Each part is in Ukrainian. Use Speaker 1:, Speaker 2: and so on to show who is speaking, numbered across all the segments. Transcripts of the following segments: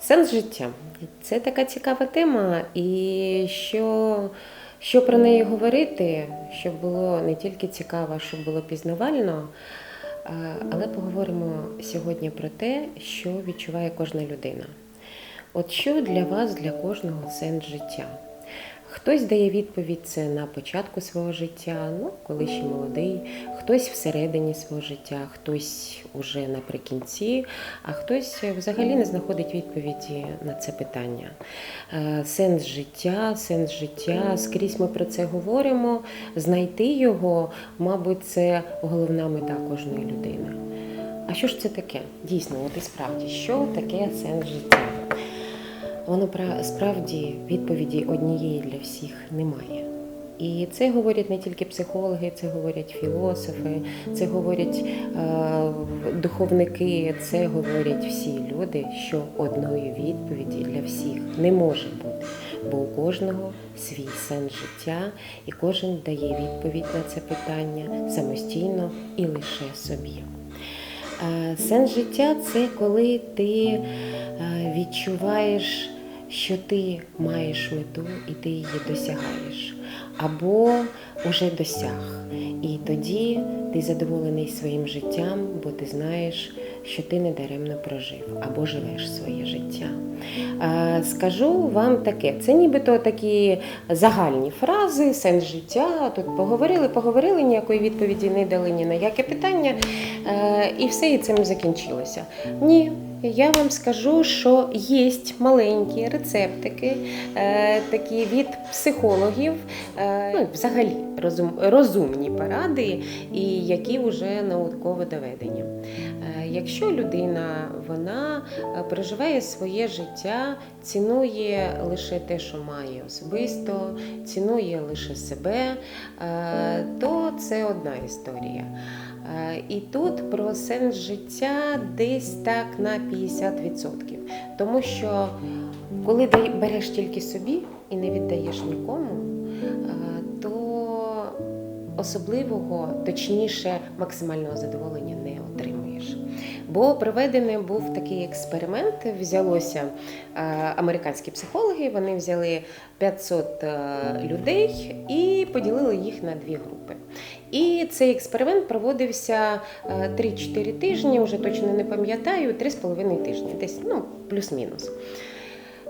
Speaker 1: Сенс життя це така цікава тема, і що, що про неї говорити, щоб було не тільки цікаво, щоб було пізнавально. Але поговоримо сьогодні про те, що відчуває кожна людина. От що для вас, для кожного сенс життя? Хтось дає відповідь це на початку свого життя, ну коли ще молодий, хтось всередині свого життя, хтось уже наприкінці, а хтось взагалі не знаходить відповіді на це питання. Е, Сенс життя, сенс життя, скрізь ми про це говоримо. Знайти його, мабуть, це головна мета кожної людини. А що ж це таке? Дійсно, от і справді, що таке сенс життя? Воно пра- справді відповіді однієї для всіх немає. І це говорять не тільки психологи, це говорять філософи, це говорять е, духовники, це говорять всі люди, що одної відповіді для всіх не може бути, бо у кожного свій сенс життя, і кожен дає відповідь на це питання самостійно і лише собі. Е, Сенс життя це коли ти е, відчуваєш, що ти маєш мету і ти її досягаєш, або вже досяг. І тоді ти задоволений своїм життям, бо ти знаєш, що ти недаремно прожив або живеш своє життя. Скажу вам таке: це нібито такі загальні фрази, сенс життя. Тут поговорили, поговорили, ніякої відповіді не дали ні на яке питання, і все і цим закінчилося. Ні. Я вам скажу, що є маленькі рецептики, е, такі від психологів, е, ну, взагалі розум, розумні поради, і які вже науково доведені. Е, Якщо людина вона е, проживає своє життя, цінує лише те, що має особисто, цінує лише себе, е, то це одна історія. І тут про сенс життя десь так на 50%. Тому що коли дай- береш тільки собі і не віддаєш нікому, особливого, точніше, максимального задоволення не отримуєш. Бо проведений був такий експеримент. Взялося е, американські психологи, вони взяли 500 е, людей і поділили їх на дві групи. І цей експеримент проводився е, 3-4 тижні, вже точно не пам'ятаю, 3,5 тижні, десь ну, плюс-мінус.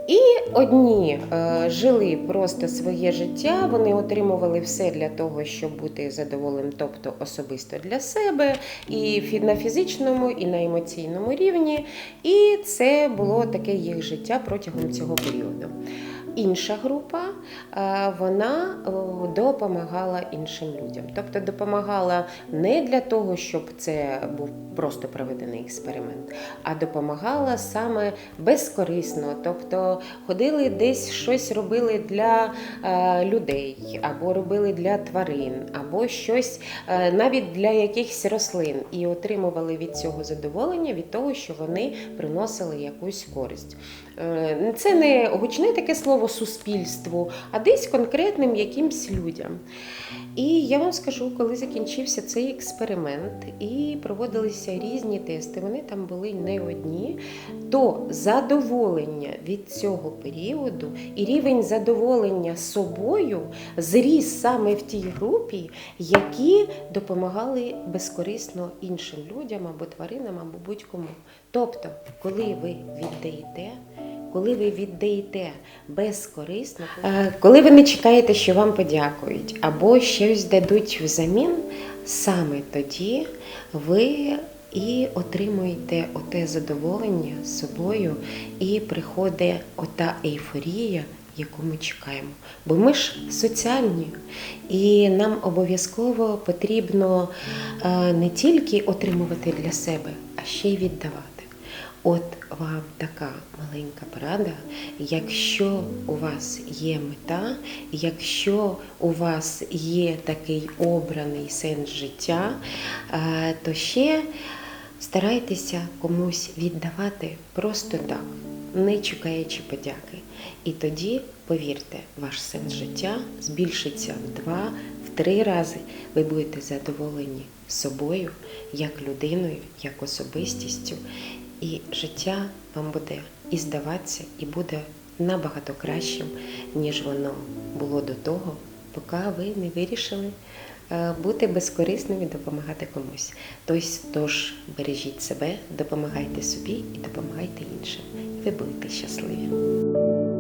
Speaker 1: І одні е, жили просто своє життя, вони отримували все для того, щоб бути задоволеним, тобто особисто для себе, і на фізичному, і на емоційному рівні. І це було таке їх життя протягом цього періоду. Інша група е, вона допомагала іншим людям, тобто допомагала не для того, щоб це був просто проведений експеримент, а допомагала саме безкорисно, тобто ходили десь щось робили для е, людей, або робили для тварин, або щось е, навіть для якихось рослин, і отримували від цього задоволення від того, що вони приносили якусь користь. Е, Це не гучне таке слово суспільству, а десь конкретним якимсь людям. І я вам скажу, коли закінчився цей експеримент і проводилися різні тести, вони там були не одні, то задоволення від цього періоду і рівень задоволення собою зріс саме в тій групі, які допомагали безкорисно іншим людям або тваринам, або будь-кому. Тобто, коли ви віддаєте. Коли ви віддаєте безкорисно, е, коли ви не чекаєте, що вам подякують, або щось дадуть взамін, саме тоді ви і отримуєте оте задоволення з собою, і приходить ота ейфорія, яку ми чекаємо. Бо ми ж соціальні, і нам обов'язково потрібно е, не тільки отримувати для себе, а ще й віддавати. От вам така маленька порада. Якщо у вас є мета, якщо у вас є такий обраний сенс життя, е, то ще старайтеся комусь віддавати просто так, не чекаючи подяки. І тоді, повірте, ваш сенс життя збільшиться в два, в три рази. Ви будете задоволені собою, як людиною, як особистістю, і життя вам буде і здаватися, і буде набагато кращим, ніж воно було до того, поки ви не вирішили е, бути безкорисним і допомагати комусь. Тож бережіть себе, допомагайте собі і допомагайте іншим. Ви будете щасливі.